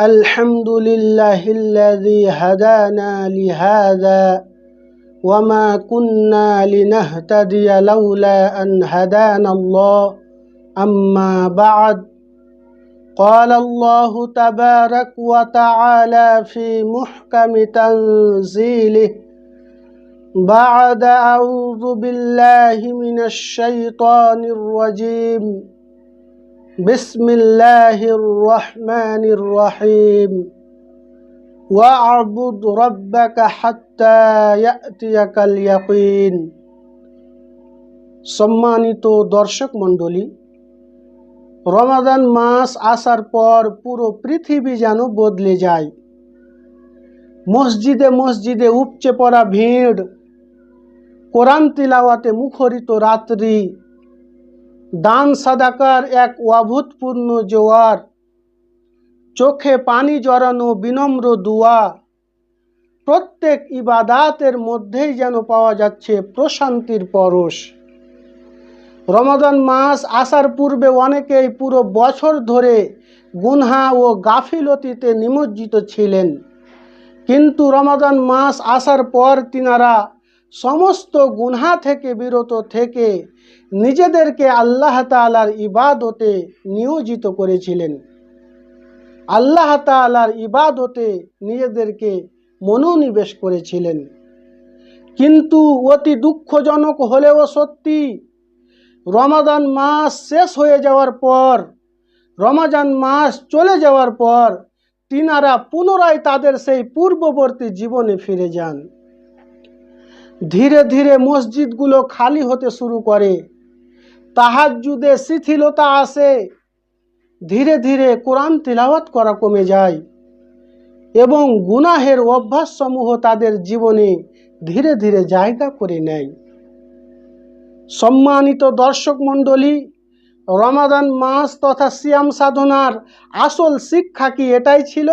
الحمد لله الذي هدانا لهذا وما كنا لنهتدي لولا أن هدانا الله أما بعد قال الله تبارك وتعالى في محكم تنزيله بعد أعوذ بالله من الشيطان الرجيم بسم الله الرحمن الرحيم واعبد ربك حتى يأتيك اليقين সম্মানিত দর্শক মণ্ডলী রমাদান মাস আসার পর পুরো পৃথিবী যেন বদলে যায় মসজিদে মসজিদে উপচে পড়া ভিড় কোরআন তিলাওয়াতে মুখরিত রাত্রি দান সাদাকার এক অভূতপূর্ণ জোয়ার। চোখে পানি জড়ানো বিনম্র দুয়া। প্রত্যেক ইবাদাতের মধ্যেই যেন পাওয়া যাচ্ছে প্রশান্তির পরশ। রমাদান মাস আসার পূর্বে অনেকেই পুরো বছর ধরে গুনহা ও গাফিলতিতে নিমজ্জিত ছিলেন। কিন্তু রমাদান মাস আসার পর তিনারা সমস্ত গুনহা থেকে বিরত থেকে নিজেদেরকে আল্লাহ তালার ইবাদতে নিয়োজিত করেছিলেন। আল্লাহ তালার ইবাদতে নিজেদেরকে মনোনিবেশ করেছিলেন। কিন্তু অতি দুঃখজনক হলেও সত্যি রমাদান মাস শেষ হয়ে যাওয়ার পর, রমাজান মাস চলে যাওয়ার পর তিনারা পুনরায় তাদের সেই পূর্ববর্তী জীবনে ফিরে যান। ধীরে ধীরে মসজিদগুলো খালি হতে শুরু করে। তাহাজুদে শিথিলতা আসে। ধীরে ধীরে কোরআন তিলাওয়াত করা কমে যায় এবং গুনাহের অভ্যাসসমূহ তাদের জীবনে ধীরে ধীরে জায়গা করে নেয়। সম্মানিত দর্শক মণ্ডলী, রমাদান মাস তথা সিয়াম সাধনার আসল শিক্ষা কি এটাই ছিল?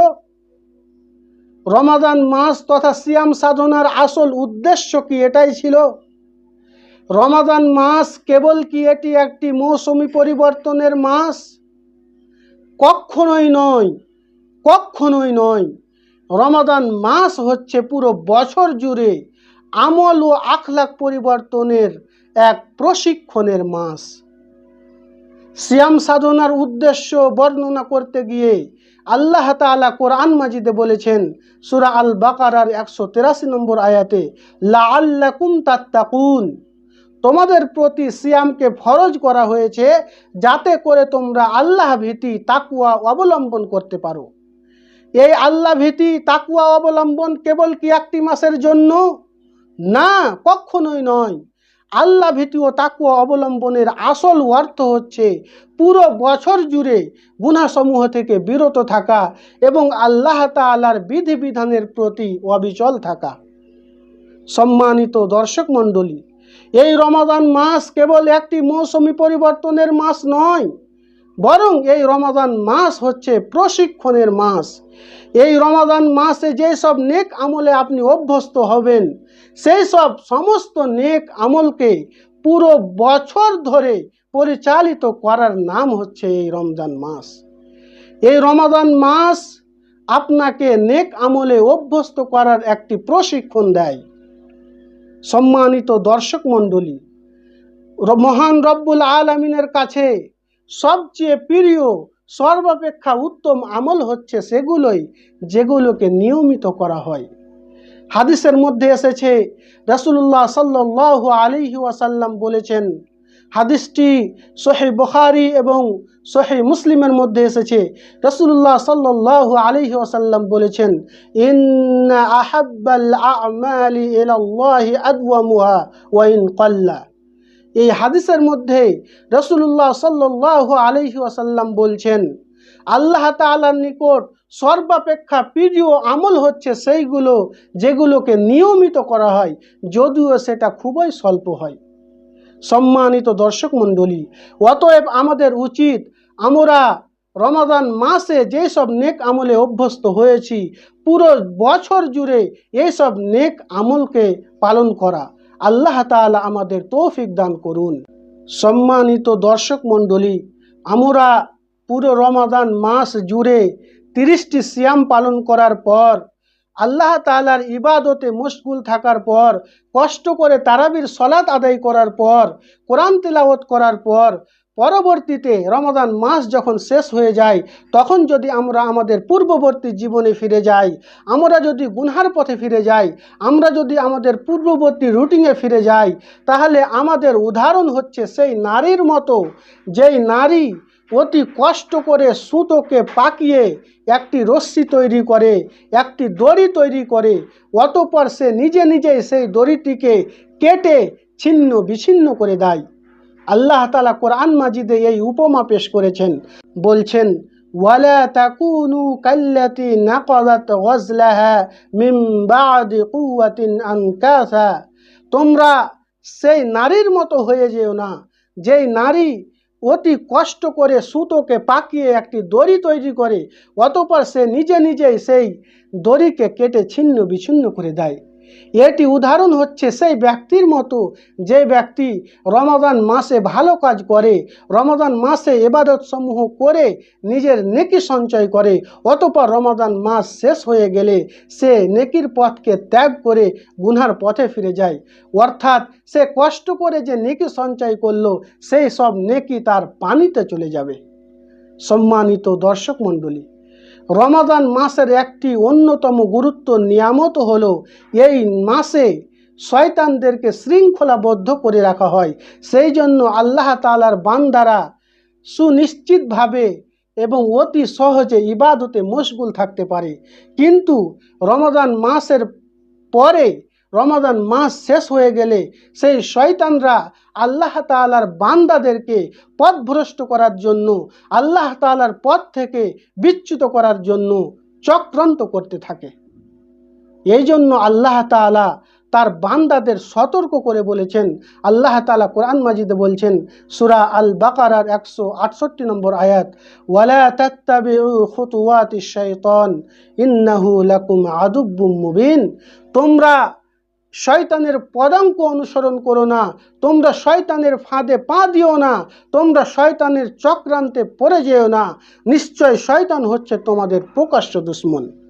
রমাদান মাস তথা সিয়াম সাধনার আসল উদ্দেশ্য কি এটাই ছিল? রমাদান মাস কেবল কি এটি একটি মৌসুমি পরিবর্তনের মাস? কখনোই নয় কখনোই নয়। রমাদান মাস হচ্ছে পুরো বছর জুড়ে আমল ও আখলাক পরিবর্তনের এক প্রশিক্ষণের মাস। সিয়াম সাধনার উদ্দেশ্য বর্ণনা করতে গিয়ে আল্লাহ তালা কোরআন মাজিদে বলেছেন, সুরা আল বাকারার একশো তেরাশি নম্বর আয়াতে লা আল্লাকুম তাত্তাকুন। তোমাদের প্রতি সিয়ামকে ফরজ করা হয়েছে যাতে করে তোমরা আল্লাহ ভীতি তাকুয়া অবলম্বন করতে পারো। এই আল্লাহ ভীতি তাকুয়া অবলম্বন কেবল কি একটি মাসের জন্য? না, কখনোই নয়। আল্লাহ ভীতি ও তাকুয়া অবলম্বনের আসল অর্থ হচ্ছে পুরো বছর জুড়ে গুনাসমূহ থেকে বিরত থাকা এবং আল্লাহ তালার বিধিবিধানের প্রতি অবিচল থাকা। সম্মানিত দর্শক মণ্ডলী, এই রমাদান মাস কেবল একটি মৌসুমি পরিবর্তনের মাস নয় বরং এই রমাদান মাস হচ্ছে প্রশিক্ষণের মাস। এই রমাদান মাসে যেসব নেক আমলে আপনি অভ্যস্ত হবেন, সেই সব সমস্ত নেক আমলকে পুরো বছর ধরে পরিচালিত করার নাম হচ্ছে এই রমজান মাস। এই রমাদান মাস আপনাকে নেক আমলে অভ্যস্ত করার একটি প্রশিক্ষণ দেয়। সম্মানিত দর্শক মণ্ডলী, মহান রব্বুল আলমিনের কাছে সবচেয়ে প্রিয়, সর্বাপেক্ষা উত্তম আমল হচ্ছে সেগুলোই যেগুলোকে নিয়মিত করা হয়। হাদিসের মধ্যে এসেছে রসুল্লাহ সাল্লাহ আলিহি ওয়াসাল্লাম বলেছেন, হাদিসটি সোহে বখারি এবং সোহে মুসলিমের মধ্যে এসেছে রসুল্লাহ সাল্লাহ আলিহি ওয়াসাল্লাম বলেছেন, ইন্না আহাব্বাল আমালি ইলাল্লাহি আদওয়ামুহা ওয়া ইন কাল্লা এই হাদিসের মধ্যে রসুল্লাহ সাল্লাহ আলহি আসাল্লাম বলছেন, আল্লাহ তালার নিকট সর্বাপেক্ষা প্রিয় আমল হচ্ছে সেইগুলো যেগুলোকে নিয়মিত করা হয়, যদিও সেটা খুবই স্বল্প হয়। সম্মানিত দর্শক মণ্ডলী, অতএব আমাদের উচিত আমরা রমাদান মাসে যেসব নেক আমলে অভ্যস্ত হয়েছি, পুরো বছর জুড়ে এইসব নেক আমলকে পালন করা। আল্লাহ তালা আমাদের তৌফিক দান করুন। সম্মানিত দর্শক মণ্ডলী, আমরা পুরো রমাদান মাস জুড়ে তিরিশটি সিয়াম পালন করার পর আল্লাহ তাআলার ইবাদতে মশগুল থাকার পর, কষ্ট করে তারাবির সলাৎ আদায় করার পর, কোরআন তিলাওয়াত করার পর, পরবর্তীতে রমাদান মাস যখন শেষ হয়ে যায়, তখন যদি আমরা আমাদের পূর্ববর্তী জীবনে ফিরে যাই, আমরা যদি গুনহার পথে ফিরে যাই, আমরা যদি আমাদের পূর্ববর্তী রুটিনে ফিরে যাই, তাহলে আমাদের উদাহরণ হচ্ছে সেই নারীর মতো, যেই নারী অতি কষ্ট করে সুতোকে পাকিয়ে একটি রশ্মি তৈরি করে, একটি দড়ি তৈরি করে, অতপর সে নিজে নিজেই সেই দড়িটিকে কেটে ছিন্ন বিচ্ছিন্ন করে দেয়। আল্লাহ তালা কোরআন মাজিদে এই উপমা পেশ করেছেন। বলছেন তোমরা সেই নারীর মতো হয়ে যেও না, যেই নারী অতি কষ্ট করে সুতোকে পাকিয়ে একটি দড়ি তৈরি করে, অতপর সে নিজে নিজেই সেই দড়িকে কেটে ছিন্ন বিচ্ছিন্ন করে দেয়। এটি উদাহরণ হচ্ছে সেই ব্যক্তির মতো যে ব্যক্তি রমাদান মাসে ভালো কাজ করে, রমাদান মাসে এবাদত সমূহ করে, নিজের নেকি সঞ্চয় করে, অতপর রমাদান মাস শেষ হয়ে গেলে সে নেকির পথকে ত্যাগ করে গুনহার পথে ফিরে যায়। অর্থাৎ সে কষ্ট করে যে নেকি সঞ্চয় করল, সেই সব নেকি তার পানিতে চলে যাবে। সম্মানিত দর্শক মণ্ডলী রমাদান মাসের একটি অন্যতম গুরুত্ব নিয়ামত হলো এই মাসে শয়তানদেরকে শৃঙ্খলাবদ্ধ করে রাখা হয়। সেই জন্য আল্লাহ তালার বান্দারা সুনিশ্চিতভাবে এবং অতি সহজে ইবাদতে মশগুল থাকতে পারে। কিন্তু রমাদান মাসের পরে, রমাদান মাস শেষ হয়ে গেলে সেই শয়তানরা আল্লাহ তালার বান্দাদেরকে পথভ্রষ্ট করার জন্য, আল্লাহ তালার পথ থেকে বিচ্যুত করার জন্য চক্রান্ত করতে থাকে। এই জন্য আল্লাহ তালা তার বান্দাদের সতর্ক করে বলেছেন, আল্লাহ তালা কোরআন মাজিদে বলছেন, সুরা আল বাকারার একশো আটষট্টি নম্বর আয়াত, ওয়ালা ইন্নাহু লাকুম আদুব্বুম মুবিন। তোমরা শয়তানের পদাঙ্ক অনুসরণ করো না। তোমরা শয়তানের ফাঁদে পা দিও না। তোমরা শয়তানের চক্রান্তে পড়ে যেও না। নিশ্চয় শয়তান হচ্ছে তোমাদের প্রকাশ্য দুশ্মন।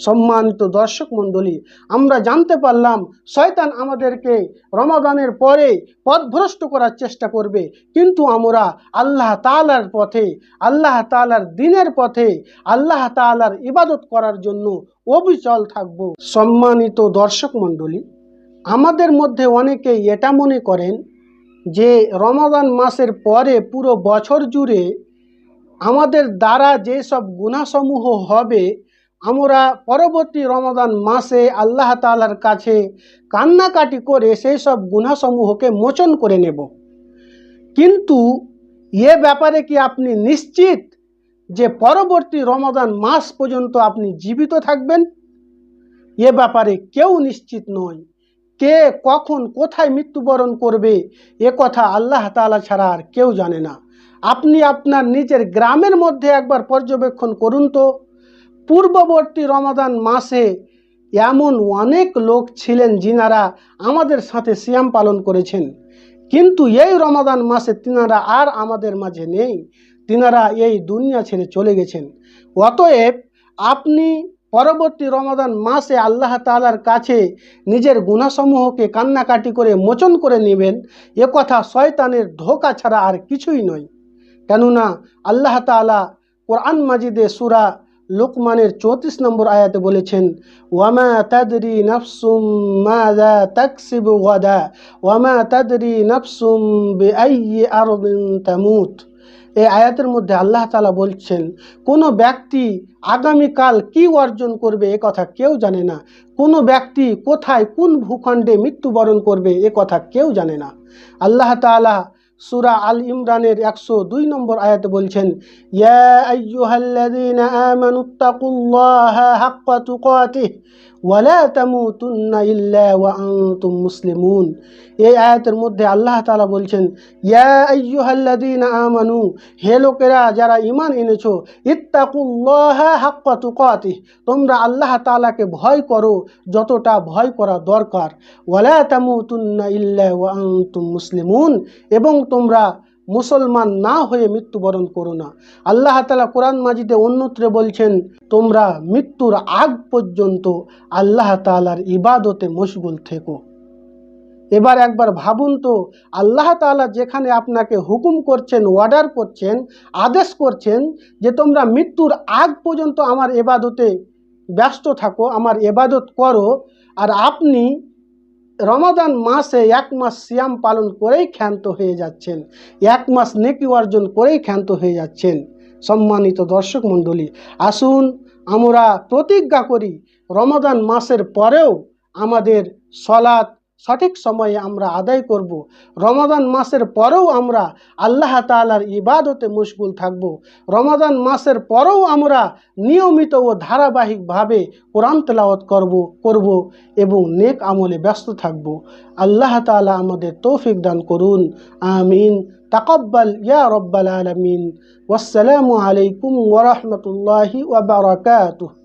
সম্মানিত দর্শক মণ্ডলী, আমরা জানতে পারলাম শয়তান আমাদেরকে রমাদানের পরে পথভ্রষ্ট করার চেষ্টা করবে। কিন্তু আমরা আল্লাহ তালার পথে, আল্লাহ তালার দিনের পথে, আল্লাহ তালার ইবাদত করার জন্য অবিচল থাকব। সম্মানিত দর্শক মণ্ডলী, আমাদের মধ্যে অনেকেই এটা মনে করেন যে রমাদান মাসের পরে পুরো বছর জুড়ে আমাদের দ্বারা যেসব গুণাসমূহ হবে আমরা পরবর্তী রমাদান মাসে আল্লাহ তালার কাছে কান্নাকাটি করে সেই সব গুণাসমূহকে মোচন করে নেব। কিন্তু এ ব্যাপারে কি আপনি নিশ্চিত যে পরবর্তী রমাদান মাস পর্যন্ত আপনি জীবিত থাকবেন? এ ব্যাপারে কেউ নিশ্চিত নয়। কে, কখন, কোথায় মৃত্যুবরণ করবে, এ কথা আল্লাহ তালা ছাড়া আর কেউ জানে না। আপনি আপনার নিজের গ্রামের মধ্যে একবার পর্যবেক্ষণ করুন তো। পূর্ববর্তী রমাদান মাসে এমন অনেক লোক ছিলেন যিনারা আমাদের সাথে সিয়াম পালন করেছেন। কিন্তু এই রমাদান মাসে তিনারা আর আমাদের মাঝে নেই। তিনারা এই দুনিয়া ছেড়ে চলে গেছেন। অতএব আপনি পরবর্তী রমাদান মাসে আল্লাহ তালার কাছে নিজের গুণাসমূহকে কান্নাকাটি করে মোচন করে নেবেন। এ কথা শয়তানের ধোকা ছাড়া আর কিছুই নয়। কেননা আল্লাহ তালা কোরআন মাজিদে সুরা লোকমানের চৌত্রিশ নম্বর আয়াতে বলেছেন, ওয়ামা তাদরি নফসুম মাদা তাকসিবু গাদা, ওয়ামা তাদরি নফসুম বেআইয়ি আরদিন তামুত। এই আয়াতের মধ্যে আল্লাহ তালা বলছেন, কোনো ব্যক্তি আগামীকাল কি অর্জন করবে এ কথা কেউ জানে না। কোনো ব্যক্তি কোথায় কোন ভূখণ্ডে মৃত্যুবরণ করবে এ কথা কেউ জানে না। আল্লাহ তালা সুরা আল ইমরানের একশো দুই নম্বর আয়াতে বলছেন ইয়া আইয়ুহাল্লাযীনা আমানুত্তাকুল্লাহা হাক্কা তুকাতিহ। ওয়ালা তামুতুন্না ইল্লা ওয়া আনতুম মুসলিমুন। এই আয়াতের মধ্যে আল্লাহ তাআলা বলছেন, ইয়া আইয়ুহাল্লাযীনা আমানু, হে লোকেরা যারা ঈমান এনেছো, ইত্তাকুল্লাহা হাক্কা তুকাতিহ, তোমরা আল্লাহ তাআলাকে ভয় করো যতটা ভয় করা দরকার। ওয়ালা তামুতুন্না ইল্লা ওয়া আনতুম মুসলিমুন, এবং তোমরা মুসলমান না হয়ে মৃত্যুবরণ করো না। আল্লাহ তালা কোরআন মাজিদে অন্যত্রে বলছেন, তোমরা মৃত্যুর আগ পর্যন্ত আল্লাহ তালার ইবাদতে মশগুল থেকো। এবার একবার ভাবুন তো, আল্লাহ তাআলা যেখানে আপনাকে হুকুম করছেন অর্ডার করছেন, আদেশ করছেন যে তোমরা মৃত্যুর আগ পর্যন্ত আমার এবাদতে ব্যস্ত থাকো, আমার এবাদত করো, আর আপনি রমাদান মাসে এক মাস সিয়াম পালন করেই ক্ষান্ত হয়ে যাচ্ছেন। এক মাস নেকি অর্জন করেই ক্ষান্ত হয়ে যাচ্ছেন। সম্মানিত দর্শক মণ্ডলী, আসুন আমরা প্রতিজ্ঞা করি, রমাদান মাসের পরেও আমাদের সলাৎ সঠিক সময়ে আমরা আদায় করব। রমাদান মাসের পরেও আমরা আল্লাহ তাআলার ইবাদতে মুশগুল থাকব। রমাদান মাসের পরেও আমরা নিয়মিত ও ধারাবাহিকভাবে কোরআন তেলাওয়াত করব করব এবং নেক আমলে ব্যস্ত থাকব। আল্লাহ তাআলা আমাদের তৌফিক দান করুন। আমিন। তাকব্বাল ইয়া রব্বাল আলামিন। ওয়াসসালামু আলাইকুম ওয়া রাহমাতুল্লাহি ওয়া বারাকাতুহু।